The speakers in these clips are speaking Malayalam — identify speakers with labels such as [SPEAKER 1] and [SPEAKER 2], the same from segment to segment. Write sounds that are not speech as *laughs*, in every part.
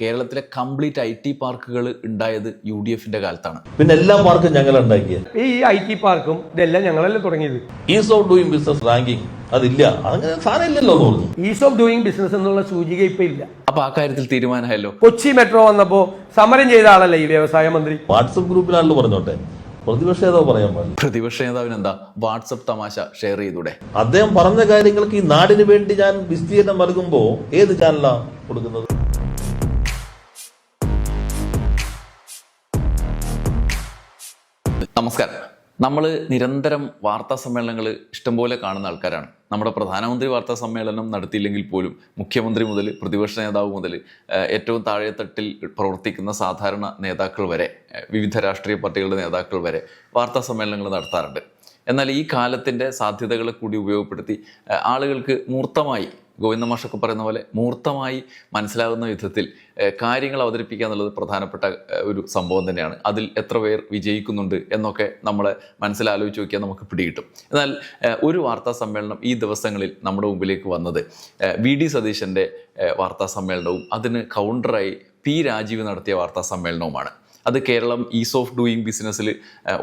[SPEAKER 1] കേരളത്തിലെ കംപ്ലീറ്റ് ഐ ടി പാർക്കുകൾ ഉണ്ടായത് യു ഡി എഫിന്റെ കാലത്താണ്.
[SPEAKER 2] പിന്നെ എല്ലാ പാർക്കും ഞങ്ങൾ
[SPEAKER 3] ഈ ഐ ടി പാർക്കും ഇതെല്ലാം ഞങ്ങളല്ലേ തുടങ്ങിയത്?
[SPEAKER 2] Ease of doing business ranking അതില്ല. അങ്ങനെ സാധനം ഇല്ലല്ലോ എന്ന് പറഞ്ഞു.
[SPEAKER 3] ഈസ് ഓഫ് ഡൂയിങ് ബിസിനസ് എന്നുള്ള സൂചിക ഇപ്പൊ ഇല്ല.
[SPEAKER 1] അപ്പൊ ആ കാര്യത്തിൽ തീരുമാനമായല്ലോ?
[SPEAKER 3] കൊച്ചി മെട്രോ വന്നപ്പോ സമരം ചെയ്ത ആളല്ലേ ഈ വ്യവസായ മന്ത്രി?
[SPEAKER 2] വാട്സപ്പ് ഗ്രൂപ്പിലാണല്ലോ പറഞ്ഞോട്ടെ. പ്രതിപക്ഷ നേതാവ് പറയാൻ പാടില്ല.
[SPEAKER 1] പ്രതിപക്ഷ നേതാവിന് എന്താ വാട്സപ്പ് തമാശ ഷെയർ ചെയ്തൂടെ?
[SPEAKER 2] അദ്ദേഹം പറഞ്ഞ കാര്യങ്ങൾക്ക് ഈ നാടിന് വേണ്ടി ഞാൻ വിസ്തീർണം നൽകുമ്പോ ഏത് ചാനലാണ് കൊടുക്കുന്നത്?
[SPEAKER 1] നമസ്കാരം. നമ്മൾ നിരന്തരം വാർത്താ സമ്മേളനങ്ങൾ ഇഷ്ടംപോലെ കാണുന്ന ആൾക്കാരാണ്. നമ്മുടെ പ്രധാനമന്ത്രി വാർത്താ സമ്മേളനം നടത്തിയില്ലെങ്കിൽ പോലും മുഖ്യമന്ത്രി മുതൽ പ്രതിപക്ഷ നേതാവ് മുതൽ ഏറ്റവും താഴെത്തട്ടിൽ പ്രവർത്തിക്കുന്ന സാധാരണ നേതാക്കൾ വരെ വിവിധ രാഷ്ട്രീയ പാർട്ടികളുടെ നേതാക്കൾ വരെ വാർത്താ സമ്മേളനങ്ങൾ നടത്താറുണ്ട്. എന്നാൽ ഈ കാലത്തിന്റെ സാധ്യതകളെ കൂടി ഉപയോഗപ്പെടുത്തി ആളുകൾക്ക് മൂർത്തമായി ഗോവിന്ദ മാഷൊക്കെ പറയുന്ന പോലെ മൂർത്തമായി മനസ്സിലാകുന്ന വിധത്തിൽ കാര്യങ്ങൾ അവതരിപ്പിക്കുക എന്നുള്ളത് പ്രധാനപ്പെട്ട ഒരു സംഭവം തന്നെയാണ്. അതിൽ എത്ര പേർ വിജയിക്കുന്നുണ്ട് എന്നൊക്കെ നമ്മൾ മനസ്സിലാലോചിച്ച് നോക്കിയാൽ നമുക്ക് പിടികിട്ടും. എന്നാൽ ഒരു വാർത്താ സമ്മേളനം ഈ ദിവസങ്ങളിൽ നമ്മുടെ മുമ്പിലേക്ക് വന്നത് വി ഡി സതീശന്റെ വാർത്താ സമ്മേളനവും അതിന് കൗണ്ടറായി പി രാജീവ് നടത്തിയ വാർത്താ സമ്മേളനവുമാണ്. അത് കേരളം ഈസ് ഓഫ് ഡൂയിങ് ബിസിനസ്സിൽ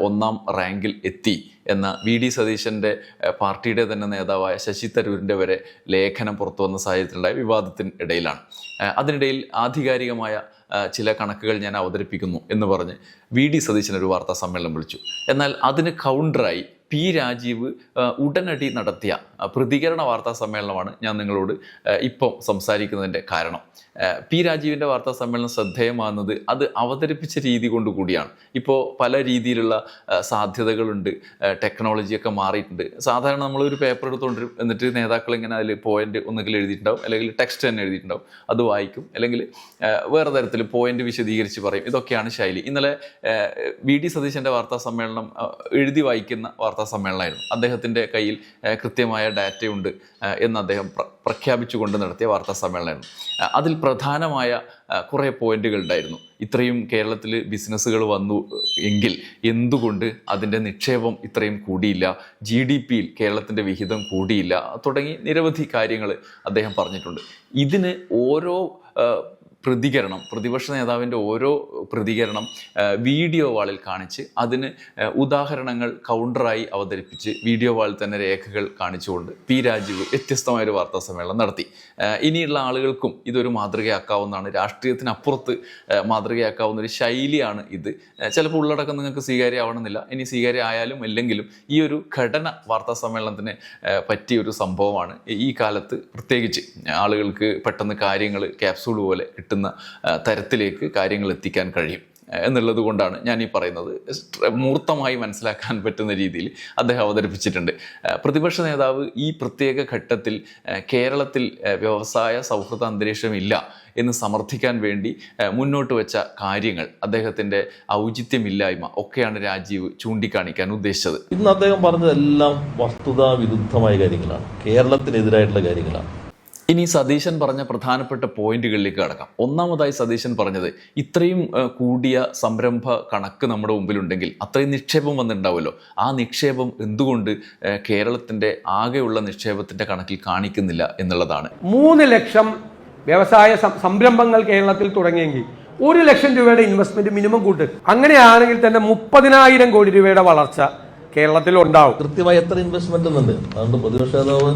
[SPEAKER 1] ഒന്നാം റാങ്കിൽ എത്തി എന്ന വി ഡി സതീശന്റെ പാർട്ടിയുടെ തന്നെ നേതാവായ ശശി തരൂരിന്റെ വരെ ലേഖനം പുറത്തു വന്ന സാഹചര്യത്തിലുണ്ടായ വിവാദത്തിന് ഇടയിലാണ്. അതിനിടയിൽ ആധികാരികമായ ചില കണക്കുകൾ ഞാൻ അവതരിപ്പിക്കുന്നു എന്ന് പറഞ്ഞ് വി ഡി സതീശൻ ഒരു വാർത്താ സമ്മേളനം വിളിച്ചു. എന്നാൽ അതിന് കൗണ്ടറായി പി രാജീവ് ഉടനടി നടത്തിയ പ്രതികരണ വാർത്താ സമ്മേളനമാണ് ഞാൻ നിങ്ങളോട് ഇപ്പം സംസാരിക്കുന്നതിന്റെ കാരണം. പി രാജീവിന്റെ വാർത്താ സമ്മേളനം ശ്രദ്ധേയമാകുന്നത് അത് അവതരിപ്പിച്ച രീതി കൊണ്ട് കൂടിയാണ്. ഇപ്പോൾ പല രീതിയിലുള്ള സാധ്യതകളുണ്ട് ടെക്നോളജിയൊക്കെ മാറിയിട്ടുണ്ട്. സാധാരണ നമ്മളൊരു പേപ്പർ എടുത്തുകൊണ്ടിരും എന്നിട്ട് നേതാക്കൾ ഇങ്ങനെ അതിൽ പോയിന്റ് ഒന്നുകിൽ എഴുതിയിട്ടുണ്ടാവും അല്ലെങ്കിൽ ടെക്സ്റ്റ് തന്നെ എഴുതിയിട്ടുണ്ടാവും. അത് വായിക്കും അല്ലെങ്കിൽ വേറെ തരത്തിൽ പോയിന്റ് വിശദീകരിച്ച് പറയും. ഇതൊക്കെയാണ് ശൈലി. ഇന്നലെ വി ഡി സതീശന്റെ വാർത്താ സമ്മേളനം എഴുതി വായിക്കുന്ന വാർത്താ സമ്മേളനമായിരുന്നു. അദ്ദേഹത്തിന്റെ കയ്യിൽ ഏഹ്, ഡാറ്റയുണ്ട് എന്ന് അദ്ദേഹം പ്ര- പ്രഖ്യാപിച്ചുകൊണ്ട് നടത്തിയ വാർത്താ സമ്മേളനം അതിൽ പ്രധാനമായ കുറേ പോയിന്റുകൾ ഉണ്ടായിരുന്നു. ഇത്രയും കേരളത്തിൽ ബിസിനസ്സുകൾ വന്നു എങ്കിൽ എന്തുകൊണ്ട് അതിന്റെ നിക്ഷേപം ഇത്രയും കൂടിയില്ല? ജി ഡി പിയിൽ കേരളത്തിന്റെ വിഹിതം കൂടിയില്ല? തുടങ്ങി നിരവധി കാര്യങ്ങൾ അദ്ദേഹം പറഞ്ഞിട്ടുണ്ട്. ഇതിന് ഓരോ പ്രതികരണം പ്രതിപക്ഷ നേതാവിന്റെ ഓരോ പ്രതികരണം വീഡിയോ വാളിൽ കാണിച്ച് അതിന് ഉദാഹരണങ്ങൾ കൗണ്ടറായി അവതരിപ്പിച്ച് വീഡിയോ വാളിൽ തന്നെ രേഖകൾ കാണിച്ചുകൊണ്ട് പി രാജീവ് വ്യത്യസ്തമായൊരു വാർത്താ സമ്മേളനം നടത്തി. ഇനിയുള്ള ആളുകൾക്കും ഇതൊരു മാതൃകയാക്കാവുന്നതാണ്. രാഷ്ട്രീയത്തിനപ്പുറത്ത് മാതൃകയാക്കാവുന്ന ഒരു ശൈലിയാണ് ഇത്. ചിലപ്പോൾ ഉള്ളടക്കം നിങ്ങൾക്ക് സ്വീകാര്യമാവണമെന്നില്ല. ഇനി സ്വീകാര്യമായാലും അല്ലെങ്കിലും ഈ ഒരു ഘടന വാർത്താ സമ്മേളനത്തിന് പറ്റിയ ഒരു സംഭവമാണ്. ഈ കാലത്ത് പ്രത്യേകിച്ച് ആളുകൾക്ക് പെട്ടെന്ന് കാര്യങ്ങൾ ക്യാപ്സൂൾ പോലെ കിട്ടുന്ന ഏഹ്, തരത്തിലേക്ക് കാര്യങ്ങൾ എത്തിക്കാൻ കഴിയും. എന്നുള്ളത് കൊണ്ടാണ് ഞാൻ ഈ പറയുന്നത്. മൂർത്തമായി മനസ്സിലാക്കാൻ പറ്റുന്ന രീതിയിൽ അദ്ദേഹം അവതരിപ്പിച്ചിട്ടുണ്ട്. പ്രതിപക്ഷ നേതാവ് ഈ പ്രത്യേക ഘട്ടത്തിൽ കേരളത്തിൽ വ്യവസായ സൗഹൃദ അന്തരീക്ഷം ഇല്ല എന്ന് സമർത്ഥിക്കാൻ വേണ്ടി മുന്നോട്ട് വെച്ച കാര്യങ്ങൾ അദ്ദേഹത്തിന്റെ ഔചിത്യമില്ലായ്മ ഒക്കെയാണ് രാജീവ് ചൂണ്ടിക്കാണിക്കാൻ ഉദ്ദേശിച്ചത്.
[SPEAKER 2] ഇന്ന് അദ്ദേഹം പറഞ്ഞതെല്ലാം വസ്തുതാ വിരുദ്ധമായ കാര്യങ്ങളാണ്. കേരളത്തിനെതിരായിട്ടുള്ള കാര്യങ്ങളാണ്.
[SPEAKER 1] ഇനി സതീശൻ പറഞ്ഞ പ്രധാനപ്പെട്ട പോയിന്റുകളിലേക്ക് കടക്കാം. ഒന്നാമതായി സതീശൻ പറഞ്ഞത് ഇത്രയും കൂടിയ സംരംഭ കണക്ക് നമ്മുടെ മുമ്പിലുണ്ടെങ്കിൽ അത്രയും നിക്ഷേപം വന്നിട്ടുണ്ടാവുമല്ലോ. ആ നിക്ഷേപം എന്തുകൊണ്ട് കേരളത്തിന്റെ ആകെയുള്ള നിക്ഷേപത്തിന്റെ കണക്കിൽ കാണിക്കുന്നില്ല എന്നുള്ളതാണ്.
[SPEAKER 3] മൂന്ന് ലക്ഷം വ്യവസായ സംരംഭങ്ങൾ കേരളത്തിൽ തുടങ്ങിയെങ്കിൽ ഒരു ലക്ഷം രൂപയുടെ ഇൻവെസ്റ്റ്മെന്റ് മിനിമം കൂട്ട്. അങ്ങനെയാണെങ്കിൽ തന്നെ മുപ്പതിനായിരം കോടി രൂപയുടെ വളർച്ച കേരളത്തിൽ ഉണ്ടാവും.
[SPEAKER 2] കൃത്യമായി എത്ര ഇൻവെസ്റ്റ്മെന്റ് ഉണ്ട് അതുകൊണ്ട് പ്രതിപക്ഷ നേതാവ്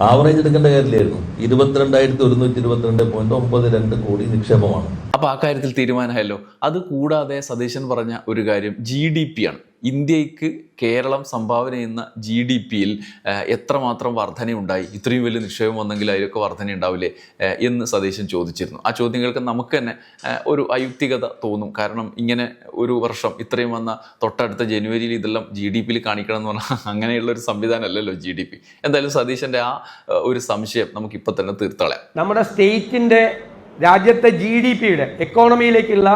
[SPEAKER 2] ആവറേജ് എടുക്കേണ്ട കാര്യമില്ലായിരുന്നു. ഇരുപത്തിരണ്ടായിരത്തി ഒരുന്നൂറ്റി ഇരുപത്തിരണ്ട് പോയിന്റ് ഒമ്പത് രണ്ട് കോടി നിക്ഷേപമാണ്.
[SPEAKER 1] അപ്പൊ ആ കാര്യത്തിൽ തീരുമാനമായല്ലോ. അത് കൂടാതെ സതീശൻ പറഞ്ഞ ഒരു കാര്യം ജി ഡി പി ആണ്. ഇന്ത്യയ്ക്ക് കേരളം സംഭാവന ചെയ്യുന്ന ജി ഡി പിയിൽ എത്രമാത്രം വർധനയുണ്ടായി? ഇത്രയും വലിയ നിക്ഷേപം വന്നെങ്കിൽ അതിലൊക്കെ വർധന ഉണ്ടാവില്ലേ എന്ന് സതീശൻ ചോദിച്ചിരുന്നു. ആ ചോദ്യങ്ങൾക്ക് നമുക്ക് തന്നെ ഒരു അയുക്തികത തോന്നും. കാരണം ഇങ്ങനെ ഒരു വർഷം ഇത്രയും വന്ന തൊട്ടടുത്ത ജനുവരിയിൽ ഇതെല്ലാം ജി ഡി പിയിൽ കാണിക്കണം എന്ന് പറഞ്ഞാൽ *laughs* അങ്ങനെയുള്ള ഒരു സംവിധാനമല്ലല്ലോ ജി ഡി പി എന്തായാലും സതീശന്റെ ആ ഒരു സംശയം നമുക്ക് ഇപ്പം തന്നെ തീർത്തളയാം
[SPEAKER 3] നമ്മുടെ സ്റ്റേറ്റിന്റെ രാജ്യത്തെ ജി ഡി പിയുടെ എക്കോണമിയിലേക്കുള്ള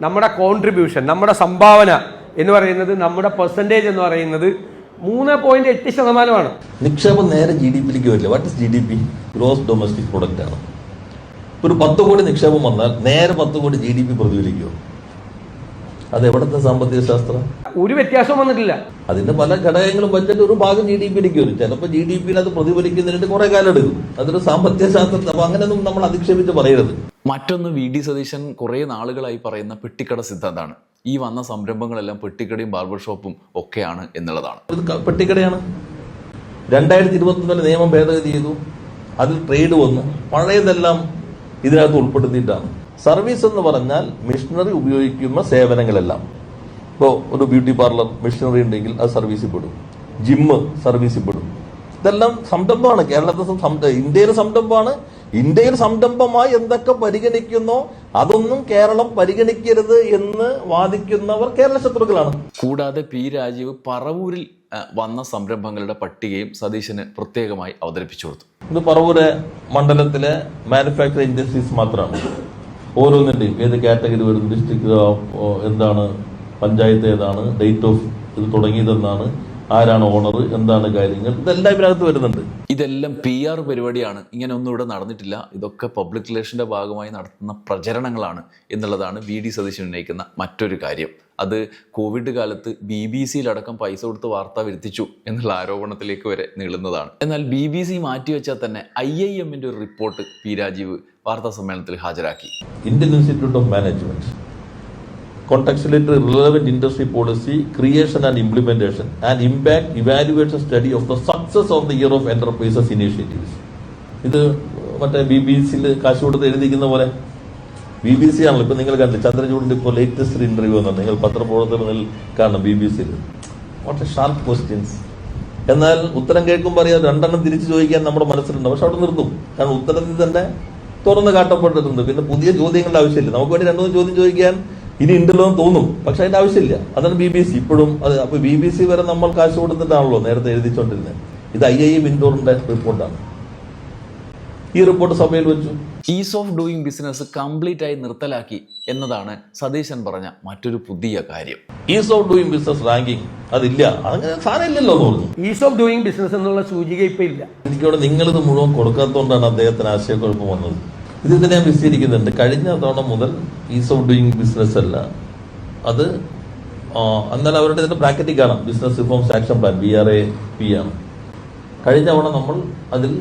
[SPEAKER 3] നമ്മുടെ കോൺട്രിബ്യൂഷൻ നമ്മുടെ സംഭാവന എന്ന് പറയുന്നത് നമ്മുടെ പെർസെന്റേജ് എന്ന് പറയുന്നത് മൂന്ന് പോയിന്റ് എട്ട് ശതമാനമാണ്.
[SPEAKER 2] നിക്ഷേപം നേരെ ജി ഡി പിയിലേക്ക് വരില്ല. What is G D P gross domestic product ആണ്. ഒരു പത്ത് കോടി നിക്ഷേപം വന്നാൽ നേരെ പത്ത് കോടി ജി ഡി പി പ്രതിഫലിക്കുമോ അത് എവിടുത്തെ സാമ്പത്തിക ശാസ്ത്രം?
[SPEAKER 3] ഒരു വ്യത്യാസവും വന്നിട്ടില്ല.
[SPEAKER 2] അതിന്റെ പല ഘടകങ്ങളും ബജറ്റ് ഒരു ഭാഗം ജി ഡി പിയിലേക്ക് വരും. ചിലപ്പോൾ ജി ഡി പിയിൽ അത് പ്രതിഫലിക്കുന്നതിന് കുറെ കാലം എടുക്കും. അതൊരു സാമ്പത്തിക ശാസ്ത്രം അപ്പൊ അങ്ങനെയൊന്നും നമ്മൾ അധിക്ഷേപിച്ച് പറയരുത്.
[SPEAKER 1] മറ്റൊന്ന് വി ഡി സതീശൻ കുറേ നാളുകളായി പറയുന്ന പെട്ടിക്കട സിദ്ധാന്തമാണ് ഈ വന്ന സംരംഭങ്ങളെല്ലാം പെട്ടിക്കടയും ബാർബർ ഷോപ്പും ഒക്കെയാണ് എന്നുള്ളതാണ്.
[SPEAKER 2] പെട്ടിക്കടയാണ്. രണ്ടായിരത്തി ഇരുപത്തിനാല് നിയമം ഭേദഗതി ചെയ്തു. അതിൽ ട്രേഡ് വന്നു. പഴയതെല്ലാം ഇതിനകത്ത് ഉൾപ്പെടുത്തിയിട്ടാണ്. സർവീസ് എന്ന് പറഞ്ഞാൽ മിഷണറി ഉപയോഗിക്കുന്ന സേവനങ്ങളെല്ലാം. ഇപ്പോൾ ഒരു ബ്യൂട്ടി പാർലർ മിഷണറി ഉണ്ടെങ്കിൽ അത് സർവീസിൽ പെടും ജിമ്മ് സർവീസിൽ പെടും ഇതെല്ലാം സംരംഭമാണ്. കേരളത്തെ ഇന്ത്യയിലെ സംരംഭമാണ്. ഇന്ത്യയിൽ സംരംഭമായി എന്തൊക്കെ പരിഗണിക്കുന്നോ അതൊന്നും കേരളം പരിഗണിക്കരുത് എന്ന് വാദിക്കുന്നവർ കേരള ശത്രുക്കളാണ്.
[SPEAKER 1] കൂടാതെ പി രാജീവ് പറവൂരിൽ വന്ന സംരംഭങ്ങളുടെ പട്ടികയും സതീശന് പ്രത്യേകമായി അവതരിപ്പിച്ചു കൊടുത്തു.
[SPEAKER 2] ഇത് പറവൂര് മണ്ഡലത്തിലെ മാനുഫാക്ചറിംഗ് ഇൻഡസ്ട്രീസ് മാത്രമാണ് ഓരോന്നിന്റെയും ഏത് കാറ്റഗറി വരും ഡിസ്ട്രിക്ട് എന്താണ് പഞ്ചായത്ത് ഏതാണ് ഡേറ്റ് ഓഫ് ഇത് തുടങ്ങിയതെന്നാണ് ആരാണ് ഓണർ എന്താണ് കാര്യങ്ങൾ ഇതെല്ലാം ഇതിനകത്ത് വരുന്നുണ്ട്.
[SPEAKER 1] ഇതെല്ലാം പി ആർ പരിപാടിയാണ്. ഇങ്ങനെ ഒന്നും ഇവിടെ നടന്നിട്ടില്ല. ഇതൊക്കെ പബ്ലിക് റിലേഷന്റെ ഭാഗമായി നടത്തുന്ന പ്രചരണങ്ങളാണ് എന്നുള്ളതാണ് വി ഡി സതീശൻ ഉന്നയിക്കുന്ന മറ്റൊരു കാര്യം. അത് കോവിഡ് കാലത്ത് ബി ബി സിയിലടക്കം പൈസ കൊടുത്ത് വാർത്ത വരുത്തിച്ചു എന്നുള്ള ആരോപണത്തിലേക്ക് വരെ നീളുന്നതാണ്. എന്നാൽ ബി ബി സി മാറ്റിവെച്ചാൽ തന്നെ ഐ ഐ എമ്മിന്റെ ഒരു റിപ്പോർട്ട് പി രാജീവ് വാർത്താ സമ്മേളനത്തിൽ ഹാജരാക്കി.
[SPEAKER 2] Indian institute of management contextually relevant industry policy creation and implementation and impact evaluation study of the success of the year of enterprises initiatives. ഇത് മറ്റേ ബി ബി സിയിൽ കാശ് കൊടുത്ത് എഴുതിക്കുന്ന പോലെ ബി ബി സി ആണല്ലോ. ഇപ്പൊ നിങ്ങൾ കണ്ടില്ല ചന്ദ്രചൂഡിന്റെ ഇപ്പോൾ ലേറ്റസ്റ്റ് ഇന്റർവ്യൂ എന്നാണ് നിങ്ങൾ പത്രപ്രവർത്തനങ്ങളിൽ കാണണം ബി ബി സിയിൽ വാട്ട് എ ഷാർപ്പ് ക്വസ്റ്റ്യൻസ് എന്നാൽ ഉത്തരം കേൾക്കുമ്പോൾ അറിയാം രണ്ടെണ്ണം തിരിച്ചു ചോദിക്കാൻ നമ്മുടെ മനസ്സിലുണ്ട്. പക്ഷെ അവിടെ നിർത്തും. കാരണം ഉത്തരത്തിൽ തന്നെ തുറന്ന് കാട്ടപ്പെട്ടിട്ടുണ്ട്. പിന്നെ പുതിയ ചോദ്യങ്ങളുടെ ആവശ്യമില്ല. നമുക്ക് വേണ്ടി രണ്ടു ചോദ്യം ചോദിക്കാൻ ഇനി ഉണ്ടല്ലോ എന്ന് തോന്നും. പക്ഷെ അതിന്റെ ആവശ്യമില്ല. അതാണ് ബി ബി സി ഇപ്പോഴും അത് അപ്പൊ ബി ബി സി വരെ നമ്മൾ കാശ് കൊടുത്തിട്ടാണല്ലോ നേരത്തെ എഴുതിച്ചോണ്ടിരുന്നത്. ഇത് ഐ ഐ വിൻഡോറിന്റെ റിപ്പോർട്ടാണ് ഈ റിപ്പോർട്ട് സഭയിൽ വെച്ചു.
[SPEAKER 1] Ease of doing business complete ആയി നിർത്തലാക്കി എന്നതാണ് സതീശൻ പറഞ്ഞ മറ്റൊരു പുതിയ കാര്യം.
[SPEAKER 2] Ease of doing business ranking അതില്ല. അങ്ങനെ സാധനം ഇല്ലല്ലോ എന്ന് പറഞ്ഞു.
[SPEAKER 3] ഈസ് ഓഫ് ഡൂയിങ് ബിസിനസ് എന്നുള്ള സൂചിക ഇപ്പൊ ഇല്ല.
[SPEAKER 2] എനിക്കവിടെ നിങ്ങളിത് മുഴുവൻ കൊടുക്കാത്തതുകൊണ്ടാണ് അദ്ദേഹത്തിന് ആശയക്കുഴപ്പം വന്നത്. ഇത് ഇതിനെ ഞാൻ വിശദീകരിക്കുന്നുണ്ട് കഴിഞ്ഞ തവണ മുതൽ ഈസ് ഓഫ് ഡൂയിങ് ബിസിനസ് അല്ല. അത് എന്നാൽ അവരുടെ ഇതിന്റെ ബ്രാക്കറ്റിൽ കാണാം. Business reforms action plan B R A P ആണ്. കഴിഞ്ഞ തവണ നമ്മൾ അതിൽ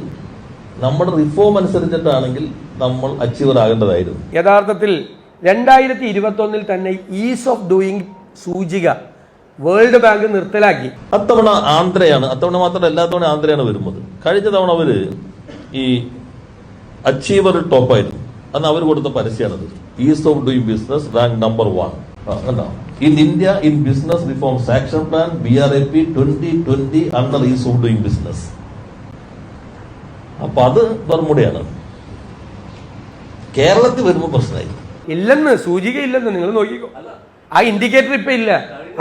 [SPEAKER 2] നമ്മുടെ റിഫോം അനുസരിച്ചിട്ടാണെങ്കിൽ നമ്മൾ അച്ചീവർ ആകേണ്ടതായിരുന്നു.
[SPEAKER 3] യഥാർത്ഥത്തിൽ രണ്ടായിരത്തി ഇരുപത്തി ഒന്നിൽ തന്നെ ഈസ് ഓഫ് ഡൂയിങ് സൂചിക വേൾഡ് ബാങ്ക് നിർത്തലാക്കി.
[SPEAKER 2] അത്തവണ ആന്ധ്രയാണ് അത്തവണ മാത്രമല്ല എല്ലാത്തവണ തവണ ആന്ധ്രയാണ് വരുന്നത്. കഴിഞ്ഞ തവണ അവർ ഈ അച്ചീവർ ടോപ്പായിരുന്നു അന്ന് അവർ കൊടുത്ത പരസ്യമാണത്. Ease of doing business rank number one in India in business reforms action plan B R A P twenty twenty under ease of doing business അപ്പൊ അത് ബർമുടയാണ് കേരളത്തിൽ വരുമ്പോൾ പ്രശ്നമായി.
[SPEAKER 3] ഇല്ലെന്ന് സൂചിക ഇല്ലെന്ന് നിങ്ങൾ നോക്കിക്കോ. ആ ഇൻഡിക്കേറ്റർ ഇപ്പൊ ഇല്ല.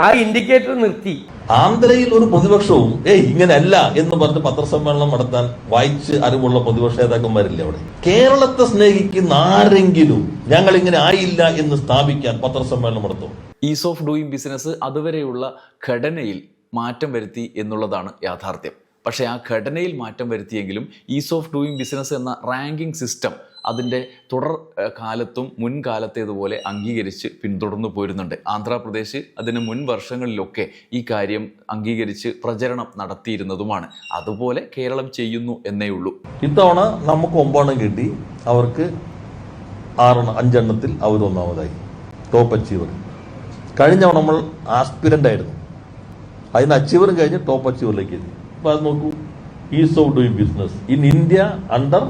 [SPEAKER 3] ആ ഇൻഡിക്കേറ്റർ നിർത്തി.
[SPEAKER 2] ആന്ധ്രയിൽ ഒരു പ്രതിപക്ഷവും ഏയ് ഇങ്ങനെയല്ല എന്ന് പറഞ്ഞ് പത്രസമ്മേളനം നടത്താൻ വായിച്ച് അറിവുള്ള പ്രതിപക്ഷ നേതാക്കന്മാരില്ല അവിടെ? കേരളത്തെ സ്നേഹിക്കുന്ന ആരെങ്കിലും ഞങ്ങൾ ഇങ്ങനെ ആയില്ല എന്ന് സ്ഥാപിക്കാൻ പത്രസമ്മേളനം നടത്തും.
[SPEAKER 1] ഈസ് ഓഫ് ഡൂയിങ് ബിസിനസ് അതുവരെയുള്ള ഘടനയിൽ മാറ്റം വരുത്തി എന്നുള്ളതാണ് യാഥാർത്ഥ്യം. പക്ഷേ ആ ഘടനയിൽ മാറ്റം വരുത്തിയെങ്കിലും ഈസ് ഓഫ് ഡൂയിങ് ബിസിനസ് എന്ന റാങ്കിംഗ് സിസ്റ്റം അതിന്റെ തുടർ കാലത്തും മുൻകാലത്തേതുപോലെ അംഗീകരിച്ച് പിന്തുടർന്നു പോരുന്നുണ്ട്. ആന്ധ്രാപ്രദേശ് അതിന് മുൻ വർഷങ്ങളിലൊക്കെ ഈ കാര്യം അംഗീകരിച്ച് പ്രചരണം നടത്തിയിരുന്നതുമാണ്. അതുപോലെ കേരളം ചെയ്യുന്നു എന്നേ ഉള്ളൂ.
[SPEAKER 2] ഇത്തവണ നമുക്ക് ഒമ്പതെണ്ണം കിട്ടി. അവർക്ക് ആറെണ്ണം അഞ്ചെണ്ണത്തിൽ അവർ ഒന്നാമതായി. ടോപ്പ് അച്ചീവർ കഴിഞ്ഞ നമ്മൾ ആസ്പിരന്റ് ആയിരുന്നു. അതിന് അച്ചീവറും കഴിഞ്ഞ് ടോപ്പ് അച്ചീവറിലേക്ക് എത്തി. അപ്പൊ അത് നോക്കൂ ease of doing business in India under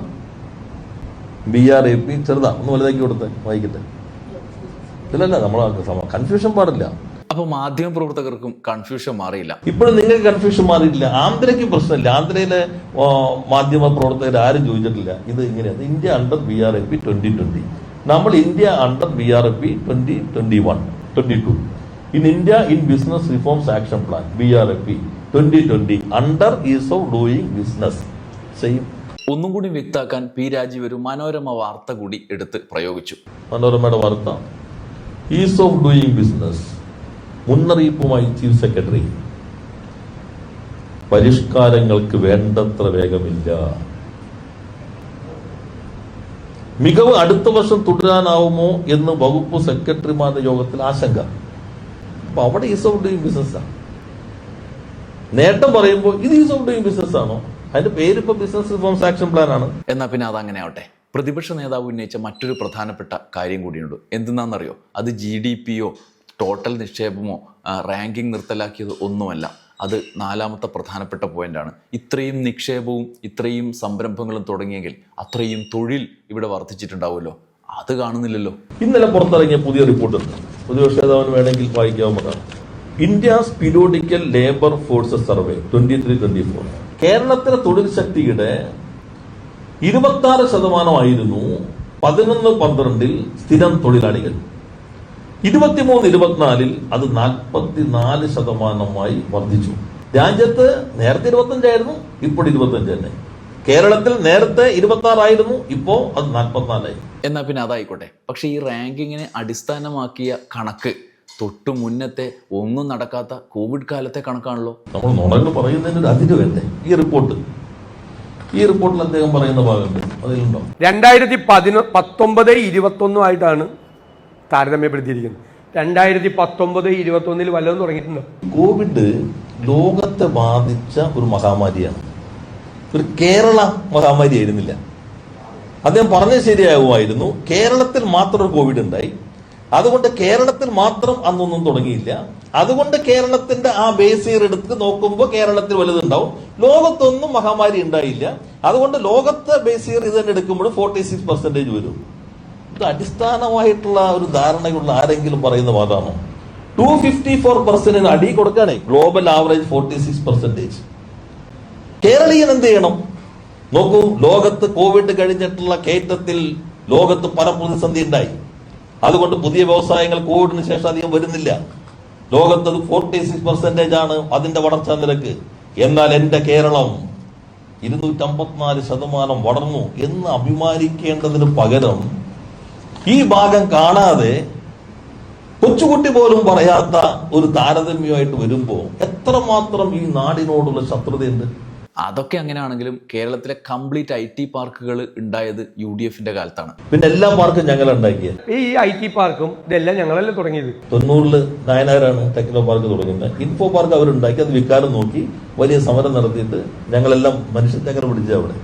[SPEAKER 2] B R A P ചെറുതാ ഒന്ന് വലുതാക്കി കൊടുത്ത് വായിക്കട്ടെ. നമ്മൾ കൺഫ്യൂഷൻ പാടില്ല.
[SPEAKER 1] അപ്പൊ മാധ്യമ പ്രവർത്തകർക്കും കൺഫ്യൂഷൻ മാറിയില്ല.
[SPEAKER 2] ഇപ്പോഴും നിങ്ങൾക്ക് കൺഫ്യൂഷൻ മാറിയിട്ടില്ല. ആന്ധ്രയ്ക്ക് പ്രശ്നമില്ല. ആന്ധ്രയിലെ മാധ്യമ പ്രവർത്തകർ ആരും ചോദിച്ചിട്ടില്ല. ഇത് ഇങ്ങനെയാണ് India under B R A P twenty twenty നമ്മൾ India under B R A P twenty twenty one twenty two in India in business reforms action plan B R A P twenty twenty under ease of doing business
[SPEAKER 1] ഒന്നും കൂടി വ്യക്താക്കാൻ പി രാജീവ് ഒരു മനോരമ വാർത്ത കൂടി എടുത്ത് പ്രയോഗിച്ചു.
[SPEAKER 2] മനോരമയുടെ വാർത്ത. ഈസ് ഓഫ് ഡൂയിങ് ബിസിനസ് മുന്നറിയിപ്പുമായി ചീഫ് സെക്രട്ടറി. പരിഷ്കാരങ്ങൾക്ക് വേണ്ടത്ര വേഗമില്ല. മികവ് അടുത്ത വർഷം തുടരാനാവുമോ എന്ന് വകുപ്പ് സെക്രട്ടറിമാരുടെ യോഗത്തിൽ ആശങ്ക. അപ്പൊ അവിടെ ഈസ് ഓഫ് ഡൂയിങ് ബിസിനസ്സാണ് നേട്ടം പറയുമ്പോൾ ഇത് ഈസ് ഓഫ് ഡൂയിങ് ബിസിനസ് ആണോ? അതിന്റെ പേര് ഇപ്പൊ ബിസിനസ് റിഫോംസ് ആക്ഷൻ പ്ലാൻ ആണ്.
[SPEAKER 1] എന്നാൽ പിന്നെ അതങ്ങനെ ആവട്ടെ. പ്രതിപക്ഷ നേതാവ് ഉന്നയിച്ച മറ്റൊരു പ്രധാനപ്പെട്ട കാര്യം കൂടിയുണ്ട്. എന്തെന്നാണെന്നറിയോ അത് ജി ഡി പിയോ ടോട്ടൽ നിക്ഷേപമോ റാങ്കിംഗ് റാങ്കിങ് നിർത്തലാക്കിയത് ഒന്നുമല്ല. അത് നാലാമത്തെ പ്രധാനപ്പെട്ട പോയിന്റാണ് ഇത്രയും നിക്ഷേപവും ഇത്രയും സംരംഭങ്ങളും തുടങ്ങിയെങ്കിൽ അത്രയും തൊഴിൽ ഇവിടെ വർദ്ധിച്ചിട്ടുണ്ടാവുമല്ലോ. അത് കാണുന്നില്ലല്ലോ.
[SPEAKER 2] ഇന്നലെ പുറത്തിറങ്ങിയ പുതിയ റിപ്പോർട്ട് പ്രതിപക്ഷ നേതാവിന് വേണമെങ്കിൽ വായിക്കാവുന്നതാണ്. India's periodical labour force survey twenty three twenty four കേരളത്തിലെ തൊഴിൽ ശക്തിയുടെ ഇരുപത്തി ആറ് ശതമാനമായിരുന്നു പതിനൊന്ന് പന്ത്രണ്ടിൽ സ്ഥിരം തൊഴിലാളികൾ. ഇരുപത്തിമൂന്ന് ഇരുപത്തിനാലിൽ അത് നാൽപ്പത്തിനാല് ശതമാനമായി വർദ്ധിച്ചു. രാജ്യത്ത് നേരത്തെ ഇരുപത്തഞ്ചായിരുന്നു ഇപ്പോൾ ഇരുപത്തഞ്ച് തന്നെ. കേരളത്തിൽ നേരത്തെ ഇരുപത്തി ആറായിരുന്നു ഇപ്പോ അത് നാൽപ്പത്തിനാലായി.
[SPEAKER 1] എന്നാ പിന്നെ അതായിക്കോട്ടെ. പക്ഷെ ഈ റാങ്കിങ്ങിനെ അടിസ്ഥാനമാക്കിയ കണക്ക് തൊട്ടു മുന്നത്തെ ഒന്നും നടക്കാത്ത കോവിഡ് കാലത്തെ കണക്കാണല്ലോ.
[SPEAKER 2] നമ്മൾ നുണകൾ പറയുന്നതിന് അധികമല്ലേ വേണ്ടേ? ഈ റിപ്പോർട്ട്. ഈ റിപ്പോർട്ടിൽ അദ്ദേഹം പറയുന്ന ഭാഗമുണ്ട് അതിലുണ്ടോ?
[SPEAKER 3] രണ്ടായിരത്തി പതിനൊ പത്തൊമ്പത് ഇരുപത്തൊന്നും ആയിട്ടാണ് താരതമ്യപ്പെടുത്തിയിരിക്കുന്നത്. രണ്ടായിരത്തി പത്തൊമ്പത് ഇരുപത്തൊന്നിൽ വല്ലതും തുടങ്ങിയിട്ടുണ്ടോ?
[SPEAKER 2] കോവിഡ് ലോകത്തെ ബാധിച്ച ഒരു മഹാമാരിയാണ്. ഒരു കേരള മഹാമാരി ആയിരുന്നില്ല. അദ്ദേഹം പറഞ്ഞത് ശരിയാകുമായിരുന്നു കേരളത്തിൽ മാത്രം ഒരു കോവിഡ് ഉണ്ടായി. അതുകൊണ്ട് കേരളത്തിൽ മാത്രം അന്നൊന്നും തുടങ്ങിയില്ല. അതുകൊണ്ട് കേരളത്തിന്റെ ആ ബേസ് ഇയർ എടുത്ത് നോക്കുമ്പോൾ കേരളത്തിൽ വലുതുണ്ടാവും. ലോകത്തൊന്നും മഹാമാരി ഉണ്ടായില്ല. അതുകൊണ്ട് ലോകത്തെ ബേസ് ഇയർ ഇത് തന്നെ എടുക്കുമ്പോൾ ഫോർട്ടി സിക്സ് പെർസെന്റേജ് വരും. ഇത് അടിസ്ഥാനമായിട്ടുള്ള ഒരു ധാരണയുള്ള ആരെങ്കിലും പറയുന്ന വാദമാണോ. ടു ഫിഫ്റ്റി ഫോർ പെർസെന്റിന് അടി കൊടുക്കാനേ global average forty six percentage കേരളീയൻ എന്ത് ചെയ്യണം? നോക്കൂ ലോകത്ത് കോവിഡ് കഴിഞ്ഞിട്ടുള്ള കയറ്റത്തിൽ ലോകത്ത് പല പ്രതിസന്ധി ഉണ്ടായി. അതുകൊണ്ട് പുതിയ വ്യവസായങ്ങൾ കോവിഡിന് ശേഷം അധികം വരുന്നില്ല. ലോകത്ത് ഫോർട്ടി സിക്സ് പെർസെന്റേജ് ആണ് അതിന്റെ വളർച്ചാ നിരക്ക്. എന്നാൽ എന്റെ കേരളം ഇരുന്നൂറ്റമ്പത്തിനാല് ശതമാനം വളർന്നു എന്ന് അഭിമാനിക്കേണ്ടതിന് പകരം ഈ ഭാഗം കാണാതെ കൊച്ചുകുട്ടി പോലും പറയാത്ത ഒരു താരതമ്യമായിട്ട് വരുമ്പോൾ എത്രമാത്രം ഈ നാടിനോടുള്ള ശത്രുതയുണ്ട്?
[SPEAKER 1] അതൊക്കെ അങ്ങനെയാണെങ്കിലും കേരളത്തിലെ കംപ്ലീറ്റ് ഐ ടി പാർക്കുകൾ ഉണ്ടായത് യു ഡി എഫിന്റെ കാലത്താണ്.
[SPEAKER 2] പിന്നെ എല്ലാ പാർക്കും ഞങ്ങൾ ഉണ്ടാക്കിയത്
[SPEAKER 3] ഈ ഐ ടി പാർക്കും ഇതെല്ലാം ഞങ്ങളല്ലേ തുടങ്ങിയത്?
[SPEAKER 2] തൊണ്ണൂറിൽ നയനാരാണ് ടെക്നോ പാർക്ക് തുടങ്ങുന്നത്. ഇൻഫോ പാർക്ക് അവരുണ്ടാക്കി അത് വിൽക്കാനും നോക്കി വലിയ സമരം നടത്തിയിട്ട് ഞങ്ങളെല്ലാം മനുഷ്യച്ചക്കര പിടിച്ച അവിടെ.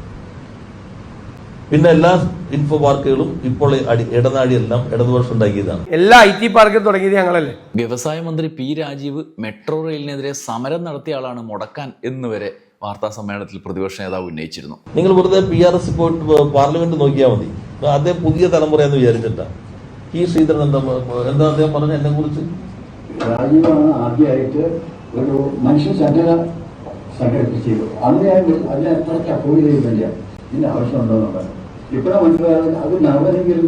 [SPEAKER 2] പിന്നെ എല്ലാ ഇൻഫോ പാർക്കുകളും ഇപ്പോൾ ഇടനാഴിയെല്ലാം ഇടതുപക്ഷം ഉണ്ടാക്കിയതാണ്.
[SPEAKER 3] എല്ലാ ഐ ടി പാർക്കും തുടങ്ങിയത് ഞങ്ങളല്ലേ?
[SPEAKER 1] വ്യവസായ മന്ത്രി പി രാജീവ് മെട്രോ റെയിലിനെതിരെ സമരം നടത്തിയ ആളാണ് മുടക്കാൻ എന്ന് വരെ വാർത്താ സമ്മേളനത്തിൽ പ്രതിപക്ഷ നേതാവ് ഉന്നയിച്ചിരുന്നു.
[SPEAKER 2] നിങ്ങൾ വെറുതെ പി ആർ എസ് പോയിട്ട് പാർലമെന്റ് നോക്കിയാൽ മതി. അദ്ദേഹം പുതിയ തലമുറ എന്ന് വിചാരിച്ചിട്ടാ. ഈ ശ്രീധരൻ എന്താ എന്താ അദ്ദേഹം പറഞ്ഞ എന്നെ കുറിച്ച്?
[SPEAKER 4] രാജീവാണ് ആദ്യമായിട്ട് ഒരു മനുഷ്യ സംഘടന സംഘടിപ്പിച്ചത്. അന്ന് ഞാൻ അതിനെ അത്ര അപ്പോയിന്റ് ചെയ്യുന്നില്ല ഇതിന്റെ ആവശ്യമുണ്ടോന്നുള്ളത് ഇപ്പോഴാണ് മനസ്സിലായത് അത് നടന്നെങ്കിൽ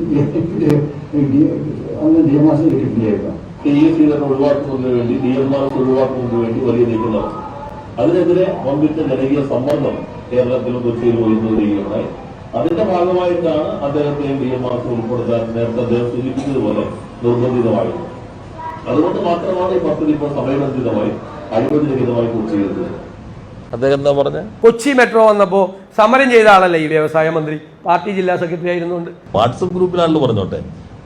[SPEAKER 4] അന്ന് നിയമാസം
[SPEAKER 5] കിട്ടിയിട്ടില്ലായിരുന്നു. എസ് സി തന്നെ ഒഴിവാക്കുന്നതിന് വേണ്ടി ഡി എം ആർ ഒഴിവാക്കുന്നതിന് വേണ്ടി വലിയ നീക്കം അതിനെതിരെ വമ്പിച്ച ജനകീയ സമ്മർദ്ദം കേരളത്തിലും കൊച്ചിയിലും വരികയുണ്ടായി അതിന്റെ ഭാഗമായിട്ടാണ് അദ്ദേഹത്തെയും ഡി എം ആർ ഉൾപ്പെടുത്താൻ നേരത്തെ അദ്ദേഹം സൂചിപ്പിച്ചതുപോലെ നിർബന്ധിതമായത് അതുകൊണ്ട് മാത്രമാണ് ഈ പദ്ധതി ഇപ്പോൾ സമയബന്ധിതമായി അഴിമതിരഹിതമായി പൂർത്തീകരിച്ചത്.
[SPEAKER 2] അദ്ദേഹം എന്താ പറഞ്ഞ?
[SPEAKER 3] കൊച്ചി മെട്രോ വന്നപ്പോൾ സമരം ചെയ്ത ആളല്ലേ ഈ വ്യവസായ മന്ത്രി? പാർട്ടി ജില്ലാ സെക്രട്ടറി ആയിരുന്നുകൊണ്ട്.
[SPEAKER 2] വാട്സപ്പ് ഗ്രൂപ്പിലാണല്ലോ പറഞ്ഞോട്ടെ.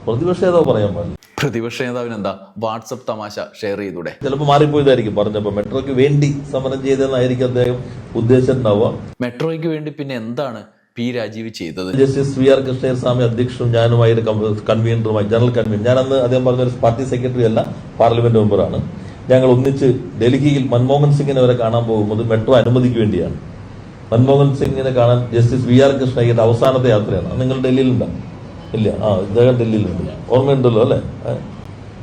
[SPEAKER 2] പ്രതിപക്ഷ നേതാവ് പറയാൻ പാടില്ല.
[SPEAKER 1] പ്രതിപക്ഷ നേതാവിന് എന്താ വാട്സപ്പ് തമാശ ഷെയർ ചെയ്തൂടെ?
[SPEAKER 2] ചിലപ്പോൾ മാറിപ്പോയതായിരിക്കും. പറഞ്ഞപ്പോൾ മെട്രോയ്ക്ക് വേണ്ടി സമരം ചെയ്തെന്നായിരിക്കും അദ്ദേഹം ഉദ്ദേശിച്ചിട്ടുണ്ടാവുക.
[SPEAKER 1] മെട്രോയ്ക്ക് വേണ്ടി പിന്നെ എന്താണ് പി രാജീവ് ചെയ്തത്?
[SPEAKER 2] ജസ്റ്റിസ് വി ആർ കൃഷ്ണസ്വാമി അധ്യക്ഷനും ഞാനുമായി കൺവീനറുമായി ജനറൽ കൺവീനർ ഞാൻ അന്ന് അദ്ദേഹം പറഞ്ഞ ഒരു പാർട്ടി സെക്രട്ടറി അല്ല പാർലമെന്റ് മെമ്പറാണ് ഞങ്ങൾ ഒന്നിച്ച് ഡൽഹിയിൽ മൻമോഹൻ സിംഗിനെ വരെ കാണാൻ പോകുന്നത് മെട്രോ അനുമതിക്ക് വേണ്ടിയാണ്. മൻമോഹൻ സിംഗിനെ കാണാൻ ജസ്റ്റിസ് വി ആർ കൃഷ്ണയ്യയുടെ അവസാനത്തെ യാത്രയാണ്. നിങ്ങൾ ഡൽഹിയിലുണ്ടോ. ഇല്ല. ആ ഇദ്ദേഹം ഡൽഹിയിലുണ്ട്. ഓർമ്മയുണ്ടല്ലോ അല്ലേ?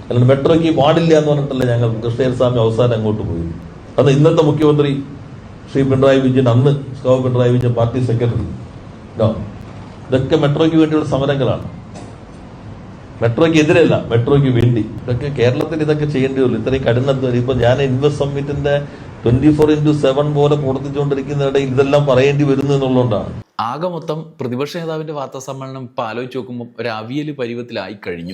[SPEAKER 2] അല്ലാണ്ട് മെട്രോയ്ക്ക് പാടില്ല എന്ന് പറഞ്ഞിട്ടല്ലേ ഞങ്ങൾ കൃഷ്ണയ്യർ സ്വാമി അവസാനം അങ്ങോട്ട് പോയി. അന്ന് ഇന്നത്തെ മുഖ്യമന്ത്രി ശ്രീ പിണറായി വിജയൻ അന്ന് സ്കോ പിണറായി വിജയൻ പാർട്ടി സെക്രട്ടറി. ഇതൊക്കെ മെട്രോയ്ക്ക് വേണ്ടിയുള്ള സമരങ്ങളാണ്. മെട്രോയ്ക്ക് എതിരല്ല മെട്രോയ്ക്ക് വേണ്ടി. ഇതൊക്കെ കേരളത്തിൽ ഇതൊക്കെ ചെയ്യേണ്ടി വരും. ഇത്രയും കഠിന ഇപ്പൊ ഞാൻ ഇൻവെസ്റ്റ് സമ്മിറ്റിന്റെ ട്വന്റി ഫോർ ഇന്റു സെവൻ പോലെ പ്രവർത്തിച്ചുകൊണ്ടിരിക്കുന്നതിനിടയിൽ ഇതെല്ലാം പറയേണ്ടി വരുന്നു എന്നുള്ളതുകൊണ്ടാണ്.
[SPEAKER 1] ആകെ മൊത്തം പ്രതിപക്ഷ നേതാവിന്റെ വാർത്താ സമ്മേളനം ഇപ്പൊ ആലോചിച്ച് നോക്കുമ്പോൾ ഒരു അവിയൽ പരുവത്തിലായി കഴിഞ്ഞു.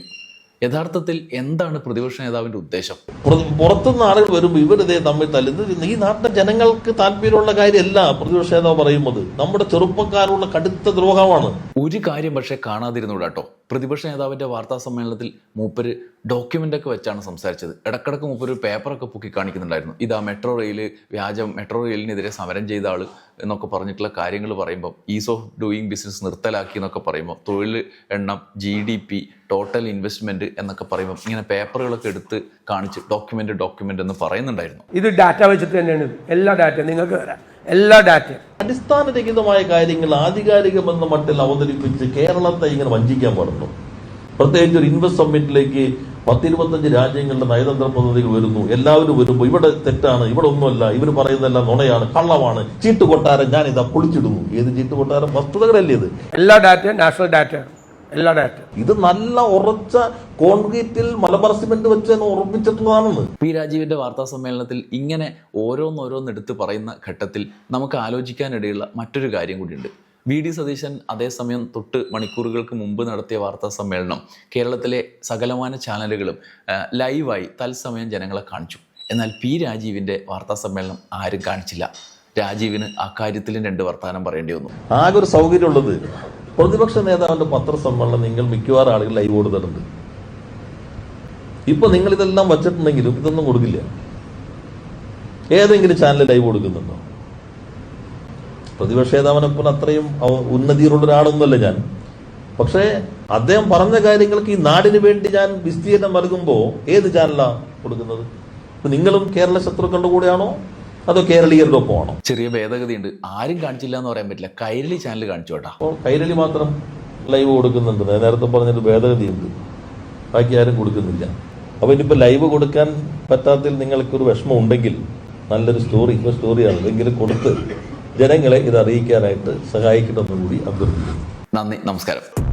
[SPEAKER 1] യഥാർത്ഥത്തിൽ എന്താണ് പ്രതിപക്ഷ നേതാവിന്റെ ഉദ്ദേശം?
[SPEAKER 2] പുറ- പുറത്തുനിന്ന് ആളുകൾ വരുമ്പോൾ ഇവരിതേ തമ്മിൽ തല്ലുന്നത് ഈ നാട്ടിലെ ജനങ്ങൾക്ക് താല്പര്യമുള്ള കാര്യമല്ല പ്രതിപക്ഷ നേതാവ് പറയുന്നത്. നമ്മുടെ ചെറുപ്പക്കാരുള്ള കടുത്ത ദ്രോഹമാണ്.
[SPEAKER 1] ഒരു കാര്യം പക്ഷേ കാണാതിരുന്നൂടെ കേട്ടോ പ്രതിപക്ഷ നേതാവിന്റെ വാർത്താ സമ്മേളനത്തിൽ മൂപ്പര് ഡോക്യുമെന്റൊക്കെ വെച്ചാണ് സംസാരിച്ചത്. ഇടക്കിടക്ക് മൂപ്പര് പേപ്പറൊക്കെ പൊക്കി കാണിക്കുന്നുണ്ടായിരുന്നു. ഇതാ മെട്രോ റെയിൽ വ്യാജം മെട്രോ റെയിലിനെതിരെ സമരം ചെയ്ത ആൾ എന്നൊക്കെ പറഞ്ഞിട്ടുള്ള കാര്യങ്ങൾ പറയുമ്പോൾ ഈസ് ഓഫ് ഡൂയിങ് ബിസിനസ് നിർത്തലാക്കി എന്നൊക്കെ പറയുമ്പോൾ തൊഴിൽ എണ്ണം G D P total investment എന്നൊക്കെ പറയുമ്പോൾ ഇങ്ങനെ പേപ്പറുകളൊക്കെ എടുത്ത് കാണിച്ച് ഡോക്യുമെന്റ് ഡോക്യുമെന്റ് എന്ന് പറയുന്നുണ്ടായിരുന്നു.
[SPEAKER 3] ഇത് ഡാറ്റ വെച്ചിട്ട് തന്നെയാണ്. എല്ലാ ഡാറ്റയും നിങ്ങൾക്ക് തരാം. എല്ലാ ഡാറ്റയും
[SPEAKER 2] അടിസ്ഥാനരഹിതമായ കാര്യങ്ങൾ ആധികാരികമെന്ന മട്ടിൽ അവതരിപ്പിച്ച് കേരളത്തെ ഇങ്ങനെ വഞ്ചിക്കാൻ പാടുന്നു പ്രത്യേകിച്ച് ഒരു ഇൻവെസ്റ്റ് സമ്മിറ്റിലേക്ക് പത്തിരുപത്തഞ്ച് രാജ്യങ്ങളുടെ നയതന്ത്ര പ്രതിനിധികൾ വരുന്നു. എല്ലാവരും വരുമ്പോൾ ഇവിടെ തെറ്റാണ് ഇവിടെ ഒന്നുമല്ല ഇവർ പറയുന്നതെല്ലാം നുണയാണ് കള്ളമാണ് ചീട്ടുകൊട്ടാരം ഞാൻ ഇതാ പൊളിച്ചിടുന്നു. ഏത് ചീട്ടുകൊട്ടാരം? വസ്തുതകളല്ലേ ഇത്.
[SPEAKER 3] എല്ലാ ഡാറ്റയും നാഷണൽ ഡാറ്റയാണ് എല്ലാ ഡാറ്റ
[SPEAKER 2] ഇത് നല്ല ഉറച്ച കോൺക്രീറ്റിൽ മലബാർ സിമെന്റ് വെച്ച് തന്നെ ഉറപ്പിച്ചിട്ടുള്ളതാണെന്ന്.
[SPEAKER 1] പി രാജീവിന്റെ വാർത്താ സമ്മേളനത്തിൽ ഇങ്ങനെ ഓരോന്നോരോന്ന് എടുത്ത് പറയുന്ന ഘട്ടത്തിൽ നമുക്ക് ആലോചിക്കാനിടയുള്ള മറ്റൊരു കാര്യം കൂടിയുണ്ട്. വി ഡി സതീശൻ അതേസമയം തൊട്ട് മണിക്കൂറുകൾക്ക് മുമ്പ് നടത്തിയ വാർത്താ സമ്മേളനം കേരളത്തിലെ സകലമാന ചാനലുകളും ലൈവായി തത്സമയം ജനങ്ങളെ കാണിച്ചു. എന്നാൽ പി രാജീവിന്റെ വാർത്താ സമ്മേളനം ആരും കാണിച്ചില്ല. രാജീവിന് അക്കാര്യത്തിലും രണ്ട് വർത്തമാനം പറയേണ്ടി വന്നു.
[SPEAKER 2] ആകെ ഒരു സൗകര്യമുള്ളത് പ്രതിപക്ഷ നേതാവിന്റെ പത്രസമ്മേളനം നിങ്ങൾ മിക്കവാറും ആളുകൾ ലൈവ് കൊടുത്തിട്ടുണ്ട് ഇപ്പൊ നിങ്ങൾ ഇതെല്ലാം വച്ചിട്ടുണ്ടെങ്കിലും ഇതൊന്നും കൊടുക്കില്ല. ഏതെങ്കിലും ചാനൽ ലൈവ് കൊടുക്കുന്നുണ്ടോ? പ്രതിപക്ഷ നേതാവിനൊപ്പം അത്രയും ഉന്നതിയിലുള്ള ഒരാളൊന്നുമല്ല ഞാൻ. പക്ഷേ അദ്ദേഹം പറഞ്ഞ കാര്യങ്ങൾക്ക് ഈ നാടിന് വേണ്ടി ഞാൻ വിസ്തീർണം നൽകുമ്പോൾ ഏത് ചാനലാണ് കൊടുക്കുന്നത്? നിങ്ങളും കേരള ശത്രുക്കളുടെ കൂടെയാണോ? അതോ കേരളീയരുടെ ഒപ്പമാണോ
[SPEAKER 1] ചെറിയ ഭേദഗതിയുണ്ട്. ആരും കാണിച്ചില്ല എന്ന് പറയാൻ പറ്റില്ല. കൈരളി ചാനൽ കാണിച്ചു കേട്ടാ
[SPEAKER 2] അപ്പോൾ കൈരളി മാത്രം ലൈവ് കൊടുക്കുന്നുണ്ട്. ഞാൻ നേരത്തെ പറഞ്ഞൊരു ഭേദഗതിയുണ്ട്. ബാക്കി ആരും കൊടുക്കുന്നില്ല. അപ്പോൾ ഇനിയിപ്പോൾ ലൈവ് കൊടുക്കാൻ പറ്റാത്തതിൽ നിങ്ങൾക്കൊരു വിഷമം ഉണ്ടെങ്കിൽ നല്ലൊരു സ്റ്റോറി ഇപ്പോൾ സ്റ്റോറിയാണ് ഇതെങ്കിലും കൊടുത്ത് ജനങ്ങളെ ഇത് അറിയിക്കാനായിട്ട് സഹായിക്കണമെന്നും കൂടി അഭ്യർത്ഥിക്കുന്നു.
[SPEAKER 1] നന്ദി. നമസ്കാരം.